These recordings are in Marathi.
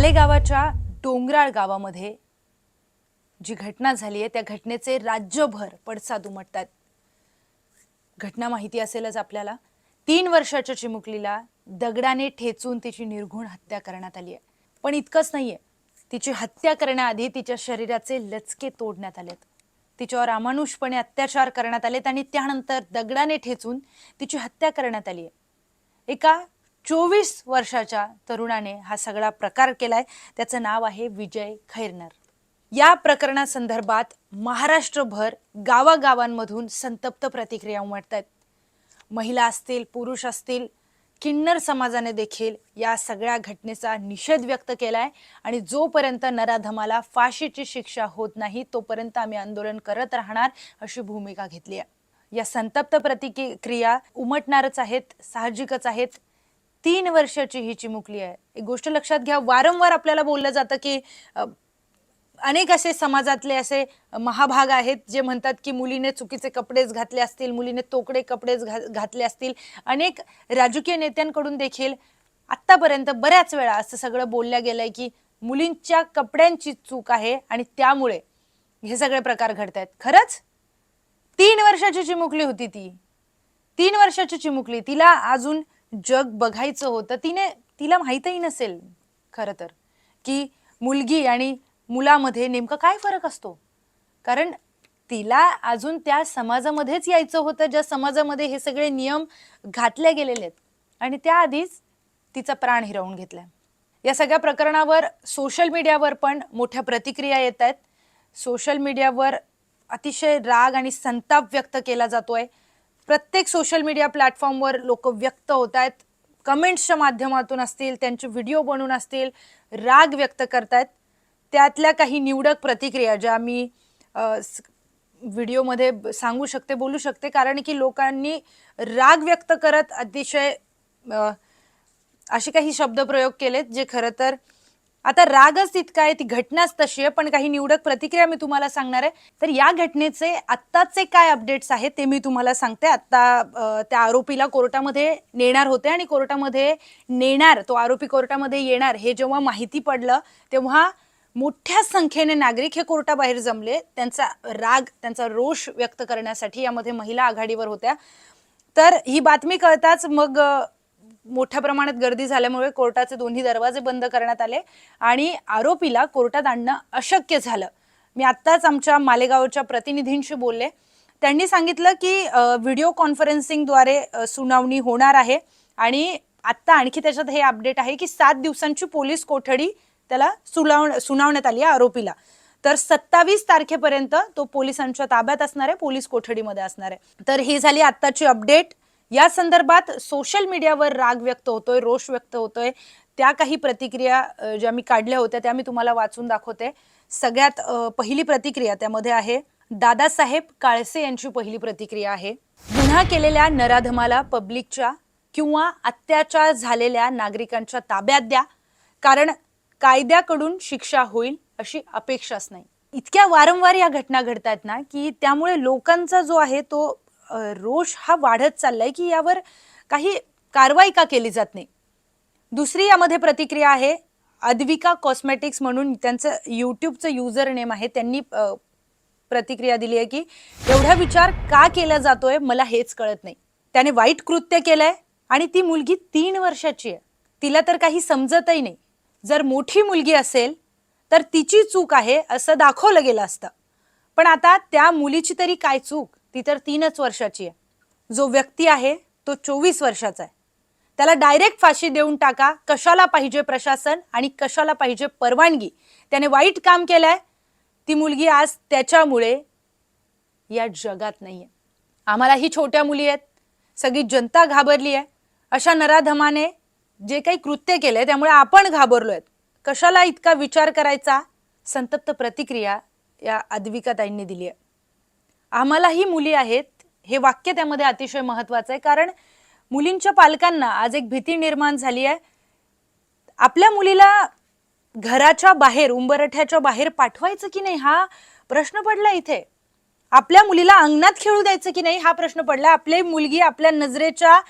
मालेगावाच्या डोंगराळ गावामध्ये जी घटना झाली आहे त्या घटनेचे राज्यभर पडसाद उमटतात घटना माहिती असेलच आपल्याला. तीन वर्षाच्या चिमुकलीला दगडाने ठेचून तिची निर्घुण हत्या करण्यात आली आहे. पण इतकंच नाहीये. तिची हत्या करण्याआधी तिच्या शरीराचे लचके तोडण्यात आलेत. तिच्यावर अमानुषपणे अत्याचार करण्यात आलेत आणि त्यानंतर दगडाने ठेचून तिची हत्या करण्यात आली आहे. एका चोवीस वर्षाच्या तरुणाने हा सगळा प्रकार केलाय. त्याचं नाव आहे विजय खैरनर. या प्रकरणासंदर्भात महाराष्ट्रभर गावागावांमधून संतप्त प्रतिक्रिया उमटत आहेत महिला असतील पुरुष असतील किन्नर समाजाने देखील या सगळ्या घटनेचा निषेध व्यक्त केलाय आणि जोपर्यंत नराधमाला फाशीची शिक्षा होत नाही तोपर्यंत आम्ही आंदोलन करत राहणार अशी भूमिका घेतली आहे. या संतप्त प्रतिक्रिया उमटणारच आहेत साहजिकच आहेत. तीन वर्षाची ही चिमुकली आहे. एक गोष्ट लक्षात घ्या वारंवार आपल्याला बोललं जातं की अनेक असे समाजातले असे महाभाग आहेत जे म्हणतात की मुलीने चुकीचे कपडेच घातले असतील मुलीने तोकडे कपडेच घा घातले असतील. अनेक राजकीय नेत्यांकडून देखील आत्तापर्यंत बऱ्याच वेळा असं सगळं बोलल्या गेलंय की मुलींच्या कपड्यांची चूक आहे आणि त्यामुळे हे सगळे प्रकार घडत आहेत. खरंच? तीन वर्षाची चिमुकली होती ती. तीन वर्षाची चिमुकली. तिला अजून जग बघायचं होतं तिने तिला माहीतही नसेल खरं तर की मुलगी आणि मुलामध्ये नेमकं काय फरक असतो? कारण तिला अजून त्या समाजामध्येच यायचं होतं ज्या समाजामध्ये हे सगळे नियम घातले गेलेले आहेत. आणि त्याआधीच तिचा प्राण हिरावून घेतला या सगळ्या प्रकरणावर सोशल मीडियावर पण मोठ्या प्रतिक्रिया येत आहेत. सोशल मीडियावर अतिशय राग आणि संताप व्यक्त केला जातोय. प्रत्येक सोशल मीडिया प्लॅटफॉर्मवर लोक व्यक्त होत आहेत. कमेंट्सच्या माध्यमातून असतील त्यांचे व्हिडिओ बनवून असतील राग व्यक्त करतायत. त्यातल्या काही निवडक प्रतिक्रिया ज्या मी व्हिडिओमध्ये सांगू शकते बोलू शकते कारण की लोकांनी राग व्यक्त करत अतिशय असे काही शब्दप्रयोग केलेत जे खरं तर आता रागच तितका आहे ती घटनाच तशी आहे पण काही निवडक प्रतिक्रिया मी तुम्हाला सांगणार आहे. तर या घटनेचे आत्ताचे काय अपडेट्स आहेत ते मी तुम्हाला सांगते. आत्ता त्या आरोपीला कोर्टामध्ये नेणार होते आणि कोर्टामध्ये नेणार तो आरोपी कोर्टामध्ये येणार हे जेव्हा माहिती पडलं तेव्हा मोठ्या संख्येने नागरिक हे कोर्टाबाहेर जमले. त्यांचा राग त्यांचा रोष व्यक्त करण्यासाठी यामध्ये महिला आघाडीवर होत्या. तर ही बातमी कळताच मग मोठ्या प्रमाणात गर्दी झाल्यामुळे कोर्टाचे दोन्ही दरवाजे बंद करण्यात आले आणि आरोपीला कोर्टात आणणं अशक्य झालं. मी आत्ताच आमच्या मालेगावच्या प्रतिनिधींशी बोलले. त्यांनी सांगितलं की व्हिडिओ कॉन्फरन्सिंगद्वारे सुनावणी होणार आहे आणि आत्ता आणखी त्याच्यात हे अपडेट आहे की सात दिवसांची पोलीस कोठडी त्याला सुनाव सुनावण्यात आली आहे आरोपीला. तर सत्तावीस तारखेपर्यंत तो पोलिसांच्या ताब्यात असणार आहे पोलीस कोठडीमध्ये असणार आहे. तर ही झाली आत्ताची अपडेट. या संदर्भात सोशल मीडियावर राग व्यक्त होतोय रोष व्यक्त होतोय. त्या काही प्रतिक्रिया ज्या मी काढल्या होत्या त्या मी तुम्हाला वाचून दाखवते. सगळ्यात पहिली प्रतिक्रिया त्यामध्ये आहे दादासाहेब काळसे यांची पहिली प्रतिक्रिया आहे. गुन्हा केलेल्या नराधमाला पब्लिकच्या किंवा अत्याचार झालेल्या नागरिकांच्या ताब्यात द्या. कारण कायद्याकडून शिक्षा होईल अशी अपेक्षाच नाही. इतक्या वारंवार या घटना घडतात ना की त्यामुळे लोकांचा जो आहे तो रोष हा वाढत चाललाय की यावर काही कारवाई का केली जात नाही? दुसरी यामध्ये प्रतिक्रिया आहे अद्विका कॉस्मेटिक्स म्हणून त्यांचं यूट्यूबचं युजर नेम आहे त्यांनी प्रतिक्रिया दिली आहे की एवढा विचार का केला जातोय मला हेच कळत नाही. त्याने वाईट कृत्य केलंय आणि ती मुलगी तीन वर्षाची आहे. तिला तर काही समजतही नाही. जर मोठी मुलगी असेल तर तिची चूक आहे असं दाखवलं गेलं असतं. पण आता त्या मुलीची तरी काय चूक? ती तर तीनच वर्षाची आहे. जो व्यक्ती आहे तो चोवीस वर्षाचा आहे. त्याला डायरेक्ट फाशी देऊन टाका कशाला पाहिजे प्रशासन आणि कशाला पाहिजे परवानगी. त्याने वाईट काम केलंय ती मुलगी आज त्याच्यामुळे या जगात नाहीये. आम्हालाही छोट्या मुली आहेत सगळी जनता घाबरली आहे. अशा नराधमाने जे काही कृत्य केलंय त्यामुळे आपण घाबरलो आहेत कशाला इतका विचार करायचा? संतप्त प्रतिक्रिया या अद्विकाताईंनी दिली आहे. आम्हालाही मुली आहेत. हे वाक्य त्यामध्ये अतिशय महत्वाचं आहे. कारण मुलींच्या पालकांना आज एक भीती निर्माण झाली आहे. आपल्या मुलीला घराच्या बाहेर उंबरठ्याच्या बाहेर पाठवायचं की नाही हा प्रश्न पडला इथे? आपल्या मुलीला अंगणात खेळू द्यायचं की नाही हा प्रश्न पडला? आपली मुलगी आपल्या नजरेच्या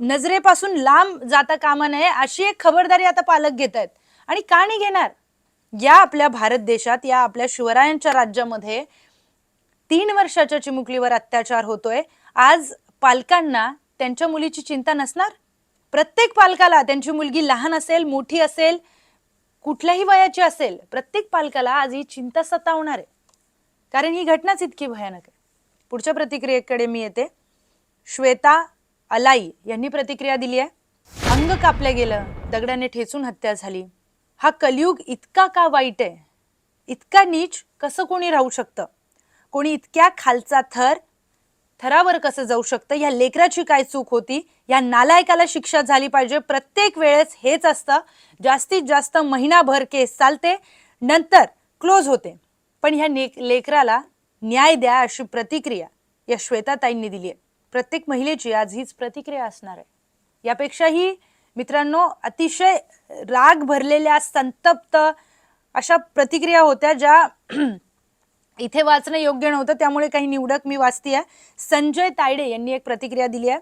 नजरेपासून लांब जाता कामा नये अशी एक खबरदारी आता पालक घेत आहेत. आणि का नाही घेणार? या आपल्या भारत देशात या आपल्या शिवरायांच्या राज्यामध्ये तीन वर्षाच्या चिमुकलीवर अत्याचार होतोय. आज पालकांना त्यांच्या मुलीची चिंता नसणार? प्रत्येक पालकाला त्यांची मुलगी लहान असेल मोठी असेल कुठल्याही वयाची असेल प्रत्येक पालकाला आज ही चिंता सतावणार आहे. कारण ही घटनाच इतकी भयानक आहे. पुढच्या प्रतिक्रियेकडे मी येते. श्वेता अलाई यांनी प्रतिक्रिया दिली आहे. अंग कापलं गेलं दगडाने ठेचून हत्या झाली. हा कलियुग इतका का वाईट आहे? इतका नीच कसं कोणी राहू शकतं? कोणी इतक्या खालचा थर थरावर कसं जाऊ शकतं? या लेकराची काय चूक होती? या नालायकाला शिक्षा झाली पाहिजे. प्रत्येक वेळेस हेच असतं. जास्तीत जास्त महिनाभर केस चालते नंतर क्लोज होते. पण ह्या ने लेकराला न्याय द्या अशी प्रतिक्रिया या श्वेताताईंनी दिली आहे. प्रत्येक महिलेची आज हीच प्रतिक्रिया असणार आहे. यापेक्षाही मित्रांनो अतिशय राग भरलेल्या संतप्त अशा प्रतिक्रिया होत्या ज्या इथे वाचणं योग्य नव्हतं त्यामुळे काही निवडक मी वाचतीये. संजय तायडे यांनी एक प्रतिक्रिया दिली आहे.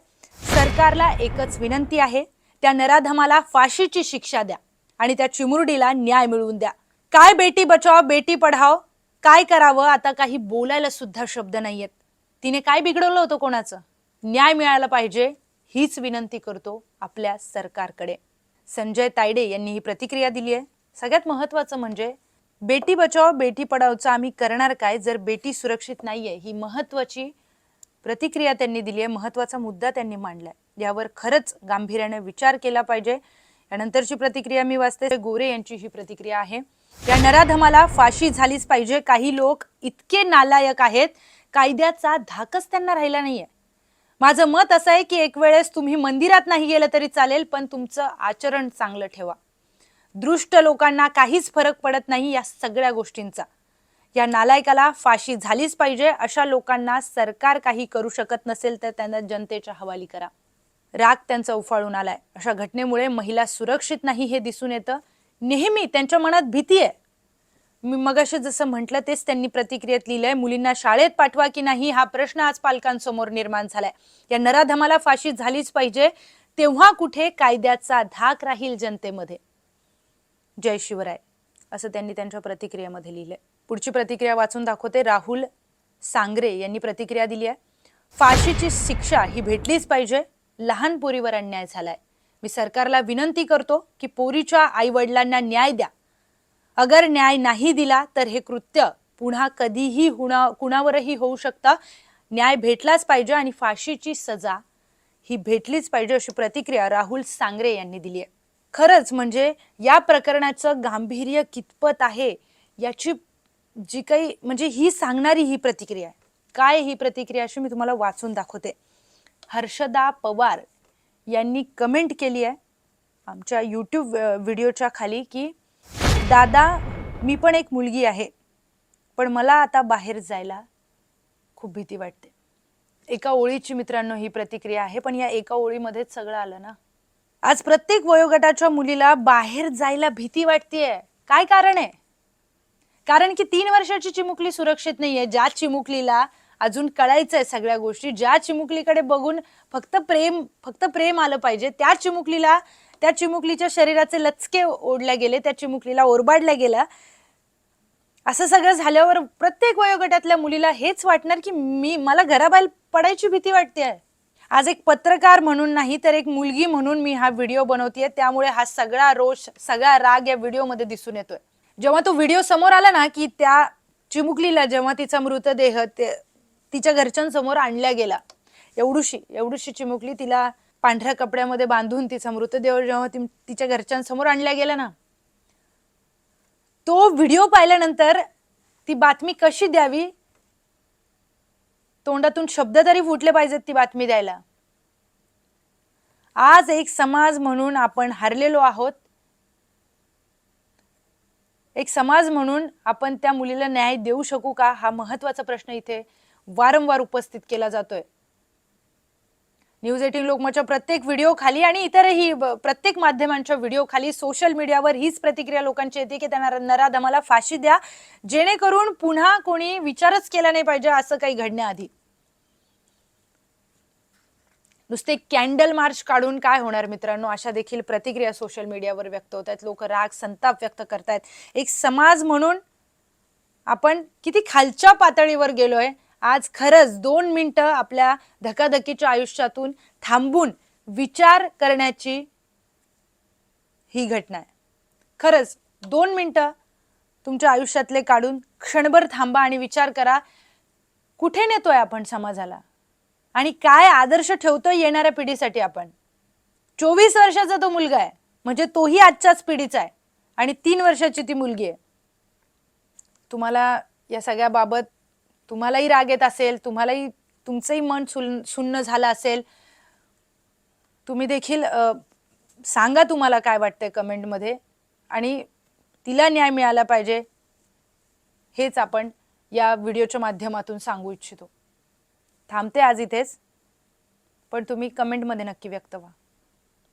सरकारला एकच विनंती आहे त्या नराधमाला फाशीची शिक्षा द्या आणि त्या चिमुरडीला न्याय मिळवून द्या. काय बेटी बचाव बेटी पढाव काय करावं आता काही बोलायला सुद्धा शब्द नाहीयेत. तिने काय बिघडवलं होतं कोणाचं? न्याय मिळायला पाहिजे हीच विनंती करतो आपल्या सरकारकडे. संजय तायडे यांनी ही प्रतिक्रिया दिली आहे. सगळ्यात महत्वाचं म्हणजे बेटी बचाव बेटी पढावचं आम्ही करणार काय? जर बेटी सुरक्षित नाहीये ही महत्वाची प्रतिक्रिया त्यांनी दिली आहे महत्त्वाचा मुद्दा त्यांनी मांडलाय. यावर खरंच गांभीर्याने विचार केला पाहिजे. यानंतरची प्रतिक्रिया मी वाचते. गोरे यांची ही प्रतिक्रिया आहे. या नराधमाला फाशी झालीच पाहिजे. काही लोक इतके नालायक आहेत कायद्याचा धाकच त्यांना राहिला नाहीये. माझं मत असं आहे की एक वेळेस तुम्ही मंदिरात नाही गेलं तरी चालेल पण तुमचं आचरण चांगलं ठेवा. दृष्ट लोकांना काहीच फरक पडत नाही या सगळ्या गोष्टींचा. या नालायकाला फाशी झालीच पाहिजे अशा लोकांना सरकार काही करू शकत नसेल तर त्यांना जनतेच्या हवाली करा. राग त्यांचा उफाळून आलाय. अशा घटनेमुळे महिला सुरक्षित नाही हे दिसून येतं. नेहमी त्यांच्या मनात भीती आहे. मी मगाशी जसं म्हटलं तेच त्यांनी प्रतिक्रियेत लिहिलंय. मुलींना शाळेत पाठवा की नाही हा प्रश्न आज पालकांसमोर निर्माण झालाय. या नराधमाला फाशी झालीच पाहिजे. तेव्हा कुठे कायद्याचा धाक राहील जनतेमध्ये? जय शिवराय असं त्यांनी त्यांच्या प्रतिक्रियेमध्ये लिहिलंय. पुढची प्रतिक्रिया वाचून दाखवते राहुल सांगरे यांनी प्रतिक्रिया दिली आहे. फाशीची शिक्षा ही भेटलीच पाहिजे. लहान पोरीवर अन्याय झालाय. मी सरकारला विनंती करतो की पोरीच्या आई वडिलांना न्याय द्या. अगर न्याय नाही दिला तर हे कृत्य पुन्हा कधीही हुणा कुणावरही होऊ शकतं. न्याय भेटलाच पाहिजे आणि फाशीची सजा ही भेटलीच पाहिजे अशी प्रतिक्रिया राहुल सांगरे यांनी दिली आहे. खरंच म्हणजे या प्रकरणाचं गांभीर्य कितपत आहे याची जी काही म्हणजे ही सांगणारी ही प्रतिक्रिया आहे. काय ही प्रतिक्रिया अशी मी तुम्हाला वाचून दाखवते. हर्षदा पवार यांनी कमेंट केली आहे आमच्या यूट्यूब व्हिडिओच्या खाली की दादा मी पण एक मुलगी आहे पण मला आता बाहेर जायला खूप भीती वाटते. एका ओळीची मित्रांनो ही प्रतिक्रिया आहे पण या एका ओळीमध्येच सगळं आलं ना. आज प्रत्येक वयोगटाच्या मुलीला बाहेर जायला भीती वाटतेय. काय कारण आहे? कारण की तीन वर्षाची चिमुकली सुरक्षित नाहीये. ज्या चिमुकलीला अजून कळायचंय सगळ्या गोष्टी ज्या चिमुकलीकडे बघून फक्त प्रेम फक्त प्रेम आलं पाहिजे त्या चिमुकलीला त्या चिमुकलीच्या शरीराचे लचके ओढल्या गेले त्या चिमुकलीला ओरबाडल्या गेलं असं सगळं झाल्यावर प्रत्येक वयोगटातल्या मुलीला हेच वाटणार की मी मला घराबाहेर पडायची भीती वाटते आहे आज एक पत्रकार म्हणून नाही तर एक मुलगी म्हणून मी हा व्हिडिओ बनवतेय. त्यामुळे हा सगळा रोष सगळा राग या व्हिडिओमध्ये दिसून येतोय. जेव्हा तो व्हिडिओ समोर आला ना की त्या चिमुकलीला जेव्हा तिचा मृतदेह ते तिच्या घरच्यांसमोर आणला गेला एवढूशी एवढूशी चिमुकली तिला पांढऱ्या कपड्यामध्ये बांधून तिचा मृतदेह जेव्हा ती तिच्या घरच्यांसमोर आणला गेला ना तो व्हिडिओ पाहिल्यानंतर ती बातमी कशी द्यावी? तोंडातून शब्द तरी फुटले पाहिजेत ती बातमी द्यायला. आज एक समाज म्हणून आपण हरलेलो आहोत. एक समाज म्हणून आपण त्या मुलीला न्याय देऊ शकू का? हा महत्त्वाचा प्रश्न इथे वारंवार उपस्थित केला जातोय. न्यूज एटीन लोकमतच्या प्रत्येक व्हिडिओ खाली आणि इतरही प्रत्येक माध्यमांच्या व्हिडिओ खाली सोशल मीडियावर हीच प्रतिक्रिया लोकांची येते की त्यांना नराधमाला फाशी द्या. जेणेकरून पुन्हा कोणी विचारच केला नाही पाहिजे असं काही घडण्याआधी. नुसते कॅन्डल मार्च काढून काय होणार मित्रांनो? अशा देखील प्रतिक्रिया सोशल मीडियावर व्यक्त होत आहेत. लोक राग संताप व्यक्त करतायत. एक समाज म्हणून आपण किती खालच्या पातळीवर गेलोय आज खरंच दोन मिनटं आपल्या धकाधकीच्या आयुष्यातून थांबून विचार करण्याची ही घटना आहे. खरंच दोन मिनटं तुमच्या आयुष्यातले काढून क्षणभर थांबा आणि विचार करा कुठे नेतोय आपण समाजाला? आणि काय आदर्श ठेवतोय येणाऱ्या पिढीसाठी आपण? चोवीस वर्षाचा तो मुलगा आहे. म्हणजे तोही आजच्याच पिढीचा आहे. आणि तीन वर्षाची ती मुलगी आहे. तुम्हाला या सगळ्याबाबत तुम्हालाही राग येत असेल तुम्हालाही तुमचंही मन सुन सुन्न झालं असेल. तुम्ही देखील सांगा तुम्हाला काय वाटतंय कमेंटमध्ये. आणि तिला न्याय मिळाला पाहिजे. हेच आपण या व्हिडिओच्या माध्यमातून सांगू इच्छितो. थांबते आज इथेच पण तुम्ही कमेंटमध्ये नक्की व्यक्त व्हा.